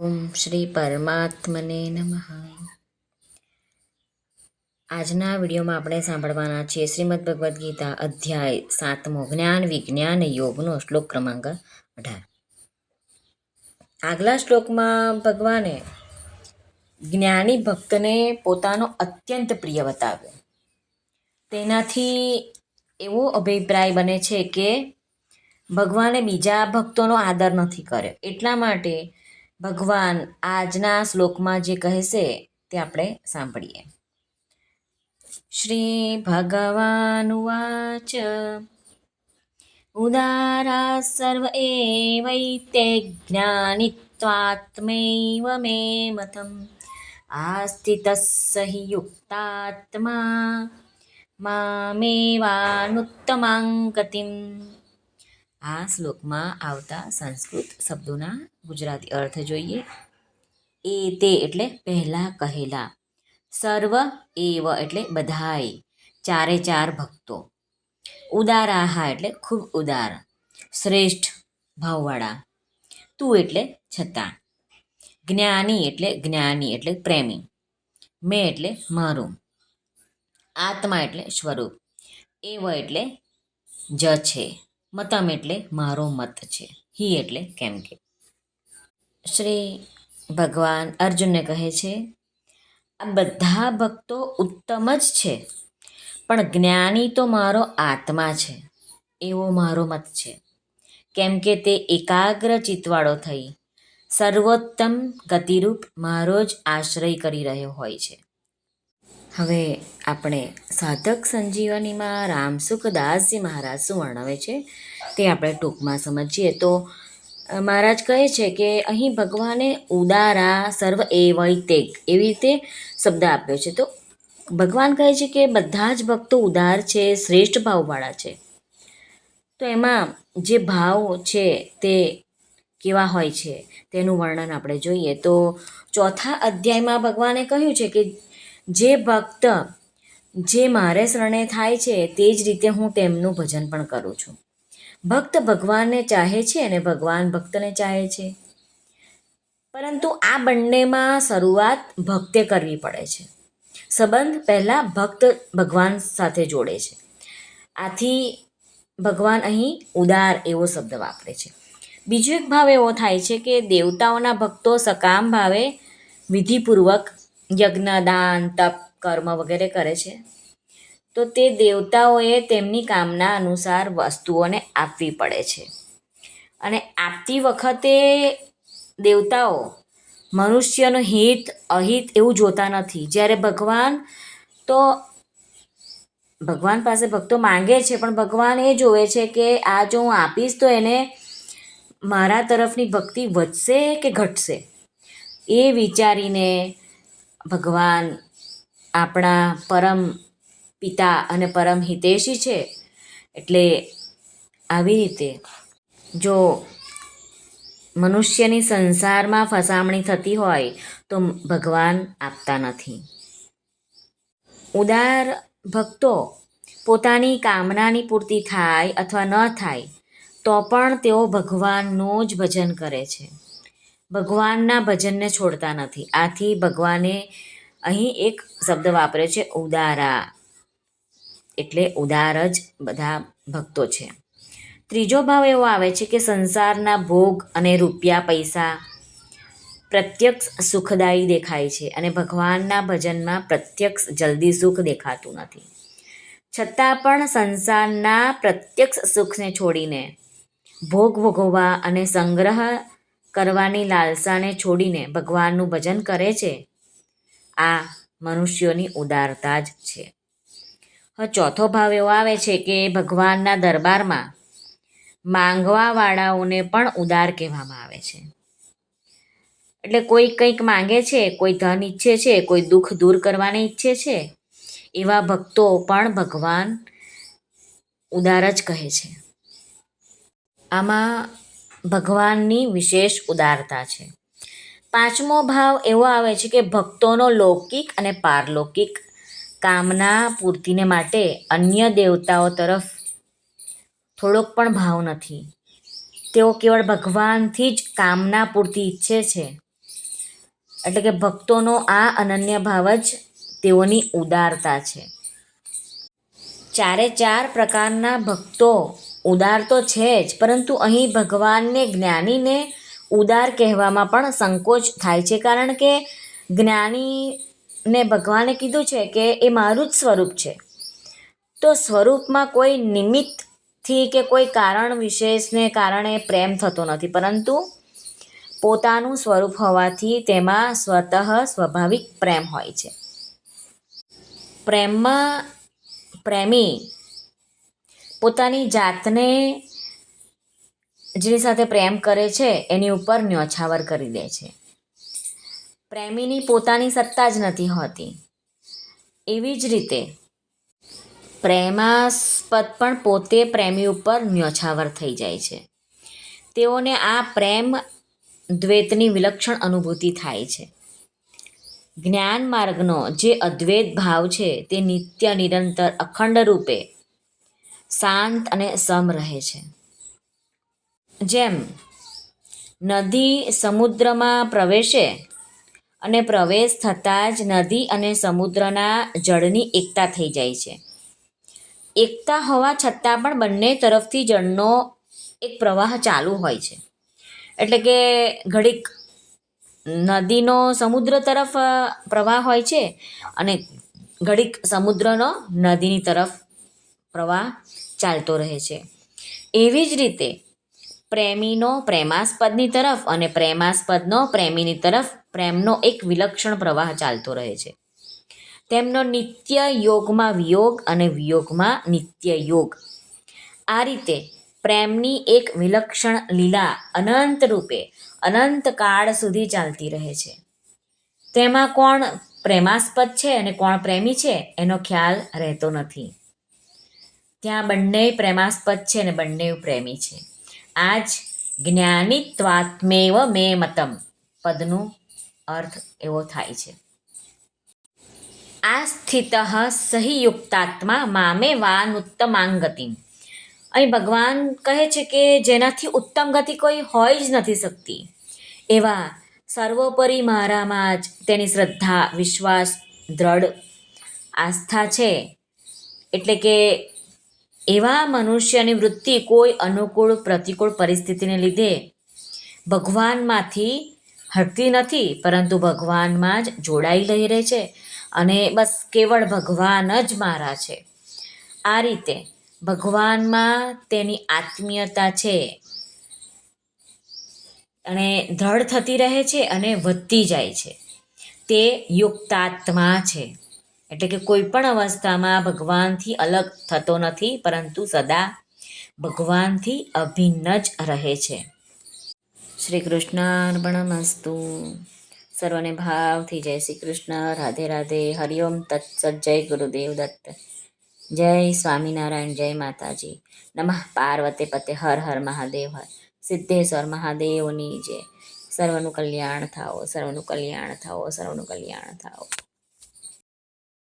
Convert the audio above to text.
ઓમ શ્રી પરમાત્મને નમઃ આજના વિડીયોમાં આપણે સાંભળવાના છીએ શ્રીમદ ભગવદ્ ગીતા અધ્યાય સાતમો, જ્ઞાન વિજ્ઞાન યોગનો શ્લોક ક્રમાંક અઢાર. આગલા શ્લોકમાં ભગવાને જ્ઞાની ભક્તને પોતાનો અત્યંત પ્રિય બતાવ્યો. તેનાથી એવો અભિપ્રાય બને છે કે ભગવાને બીજા ભક્તોનો આદર નથી કર્યો. એટલા માટે ભગવાન આજના શ્લોકમાં જે કહેશે તે આપણે સાંભળીએ. શ્રી ભગવાન વાચ ઉદારા સર્વ એવૈતે જ્ઞાનિત્વાત્મૈવ મે મતમ આસ્થિતસ્સ હિ યુક્તાત્મા, મામેવાનુત્તમાંગતિમ. ગતિમ આ શ્લોકમાં આવતા સંસ્કૃત શબ્દોના ગુજરાતી અર્થ જોઈએ. એ તે એટલે પહેલાં કહેલા. સર્વ એવ એટલે બધાય. ચારે ચાર ભક્તો. ઉદારાહા એટલે ખૂબ ઉદાર. શ્રેષ્ઠ ભાવવાળા. તું એટલે છતાં. જ્ઞાની એટલે જ્ઞાની એટલે પ્રેમી. મેં એટલે મારું. આત્મા એટલે સ્વરૂપ. એવ એટલે જ છે. મતમ એટલે મારો મત છે. હી એટલે કેમ કે. શ્રી ભગવાન અર્જુનને કહે છે, આ બધા ભક્તો ઉત્તમ જ છે, પણ જ્ઞાની તો મારો આત્મા છે, એવો મારો મત છે. કેમ કે તે એકાગ્ર ચિત્તવાળો થઈ, સર્વોત્તમ ગતિરૂપ મારો જ આશ્રય કરી રહ્યો હોય છે. હવે આપણે સાધક સંજીવનીમાં રામસુખદાસજી મહારાજ શું વર્ણવે છે તે આપણે ટૂંકમાં સમજીએ. તો મહારાજ કહે છે કે અહીં ભગવાને ઉદારા સર્વ એ વૈતેક એવી રીતે શબ્દ આપ્યો છે. તો, ભગવાન કહે છે કે બધા જ ભક્તો ઉદાર છે, શ્રેષ્ઠ ભાવવાળા છે. તો એમાં જે ભાવ છે તે કેવા હોય છે તેનું વર્ણન આપણે જોઈએ. તો, ચોથા અધ્યાયમાં ભગવાને કહ્યું છે કે જે ભક્ત જે મારે શરણે થાય છે, તે જ રીતે હું તેમનું ભજન પણ કરું છું. ભક્ત ભગવાનને ચાહે છે અને ભગવાન ભક્તને ચાહે છે. પરંતુ આ બંનેમાં શરૂઆત ભક્તે કરવી પડે છે. સંબંધ પહેલાં ભક્ત ભગવાન સાથે જોડે છે. આથી ભગવાન અહીં ઉદાર એવો શબ્દ વાપરે છે. બીજો એક ભાવ એવો થાય છે કે દેવતાઓના ભક્તો સકામ ભાવે વિધિપૂર્વક યજ્ઞ દાન તપ, કર્મ વગેરે કરે છે. તો તે દેવતાઓએ તેમની કામના અનુસાર વસ્તુઓને આપવી પડે છે. અને આપતી વખતે દેવતાઓ મનુષ્યનું હિત, અહિત એવું જોતા નથી. જ્યારે ભગવાન તો ભગવાન પાસે ભક્તો માંગે છે, પણ ભગવાન એ જોવે છે કે આ જો હું આપીશ તો એને મારા તરફની ભક્તિ વધશે કે ઘટશે? એ વિચારીને ભગવાન આપણા પરમ પિતા અને પરમ હિતેશી છે, એટલે આવી રીતે જો મનુષ્યની સંસારમાં ફસામણી થતી હોય, તો ભગવાન આપતા નથી. ઉદાર ભક્તો પોતાની કામનાની પૂર્તિ થાય અથવા ન થાય, તો પણ તેઓ ભગવાનનું જ ભજન કરે છે. ભગવાનના ભજનને છોડતા નથી. આથી ભગવાને અહીં એક શબ્દ વાપર્યો છે, ઉદારા. એટલે ઉદાર જ બધા ભક્તો છે. ત્રીજો ભાવ એવો આવે છે કે સંસારના ભોગ અને રૂપિયા પૈસા પ્રત્યક્ષ સુખદાયી દેખાય છે અને ભગવાનના ભજનમાં પ્રત્યક્ષ જલ્દી સુખ દેખાતું નથી. છતાં પણ સંસારના પ્રત્યક્ષ સુખને છોડીને ભોગ ભોગવવા અને સંગ્રહ કરવાની લાલસાને છોડીને ભગવાનનું ભજન કરે છે, આ મનુષ્યોની ઉદારતા જ છે. ચોથો ભાવ એવો આવે છે કે ભગવાનના દરબારમાં માંગવાવાળાઓને પણ ઉદાર કહેવામાં આવે છે. એટલે કોઈ કંઈક માંગે છે, કોઈ ધન ઈચ્છે છે, કોઈ દુઃખ દૂર કરવાની ઈચ્છે છે, એવા ભક્તો પણ ભગવાન ઉદાર જ કહે છે. આમાં ભગવાનની વિશેષ ઉદારતા છે. પાંચમો ભાવ એવો આવે છે કે ભક્તોનો લૌકિક અને પારલૌકિક કામના પૂર્તિને માટે અન્ય દેવતાઓ તરફ થોડોક પણ ભાવ નથી. તેઓ કેવળ ભગવાનથી જ કામના પૂર્તિ ઈચ્છે છે. એટલે કે ભક્તોનો આ અનન્ય ભાવ જ તેઓની ઉદારતા છે. ચારે ચાર પ્રકારના ભક્તો ઉદાર તો છે જ, પરંતુ અહીં ભગવાનને, જ્ઞાનીને ઉદાર કહેવામાં પણ સંકોચ થાય છે, કારણ કે જ્ઞાનીને ભગવાને કીધું છે કે એ મારું જ સ્વરૂપ છે. તો સ્વરૂપમાં કોઈ નિમિત્તથી કે કોઈ કારણ વિશેષને કારણે પ્રેમ થતો નથી, પરંતુ પોતાનું સ્વરૂપ હોવાથી તેમાં સ્વતઃ સ્વાભાવિક પ્રેમ હોય છે. પ્રેમમાં પ્રેમી પોતાની જાતને જેની સાથે પ્રેમ કરે છે, એની ઉપર ન્યોછાવર કરી દે છે. પ્રેમીની પોતાની સત્તા જ નથી હોતી. એવી જ રીતે પ્રેમાસ્પદ પણ પોતે પ્રેમી ઉપર ન્યોછાવર થઈ જાય છે. તેઓને આ પ્રેમ દ્વૈતની વિલક્ષણ અનુભૂતિ થાય છે. જ્ઞાન માર્ગનો જે અદ્વૈત ભાવ છે, તે નિત્ય, નિરંતર, અખંડ રૂપે શાંત અને સમ રહે છે. જેમ, નદી સમુદ્રમાં પ્રવેશે અને પ્રવેશ થતાં જ નદી અને સમુદ્રના જળની એકતા થઈ જાય છે. એકતા હોવા છતાં પણ બંને તરફથી જળનો એક પ્રવાહ ચાલુ હોય છે. એટલે કે ઘડીક નદીનો સમુદ્ર તરફ પ્રવાહ હોય છે અને ઘડીક સમુદ્રનો નદીની તરફ પ્રવાહ ચાલતો રહે છે. એવી જ રીતે પ્રેમીનો પ્રેમાસ્પદની તરફ અને પ્રેમાસ્પદનો પ્રેમીની તરફ પ્રેમનો એક વિલક્ષણ પ્રવાહ ચાલતો રહે છે. તેમનો નિત્ય યોગમાં વિયોગ અને વિયોગમાં નિત્ય યોગ. આ રીતે પ્રેમની એક વિલક્ષણ લીલા અનંત રૂપે અનંત કાળ સુધી ચાલતી રહે છે. તેમાં કોણ પ્રેમાસ્પદ છે અને કોણ પ્રેમી છે એનો ખ્યાલ રહેતો નથી. ત્યાં બંને પ્રેમાસ્પદ છે અને બંને પ્રેમી છે. આ જ જ્ઞાનિત્વાત્મેવ મે મતમ. પદનું અર્થ એવો થાય છે. આ સ્થિત સહિ યુક્તાત્મા મામે ગતિ અહીં ભગવાન કહે છે કે જેનાથી ઉત્તમ ગતિ કોઈ હોય જ નથી શકતી. એવા સર્વોપરી મારામાં જ તેની શ્રદ્ધા, વિશ્વાસ, દ્રઢ આસ્થા છે. એટલે કે એવા મનુષ્યની વૃત્તિ કોઈ અનુકૂળ, પ્રતિકૂળ પરિસ્થિતિને લીધે ભગવાનમાંથી હટતી નથી, પરંતુ ભગવાનમાં જ જોડાઈ લઈ રહે છે અને બસ કેવળ ભગવાન જ મારા છે. આ રીતે ભગવાનમાં તેની આત્મીયતા છે. અને દ્રઢ થતી રહે છે અને વધતી જાય છે. તે યુક્તાત્મા છે. એટલે કે કોઈ પણ અવસ્થામાં ભગવાનથી અલગ થતો નથી, પરંતુ સદા ભગવાનથી અભિન્ન જ રહે છે. શ્રી કૃષ્ણ અર્પણમસ્તુ. સર્વને ભાવથી જય શ્રી કૃષ્ણ. રાધે રાધે. હરિઓમ તત્સત જય ગુરુદેવ દત્ત. જય સ્વામિનારાયણ. જય માતાજી. નમઃ. પાર્વતે પતે. હર હર મહાદેવ. હર. સિદ્ધેશ્વર મહાદેવની જય. સર્વનું કલ્યાણ થાઓ. સર્વનું કલ્યાણ થાઓ. સર્વનું કલ્યાણ થાઓ.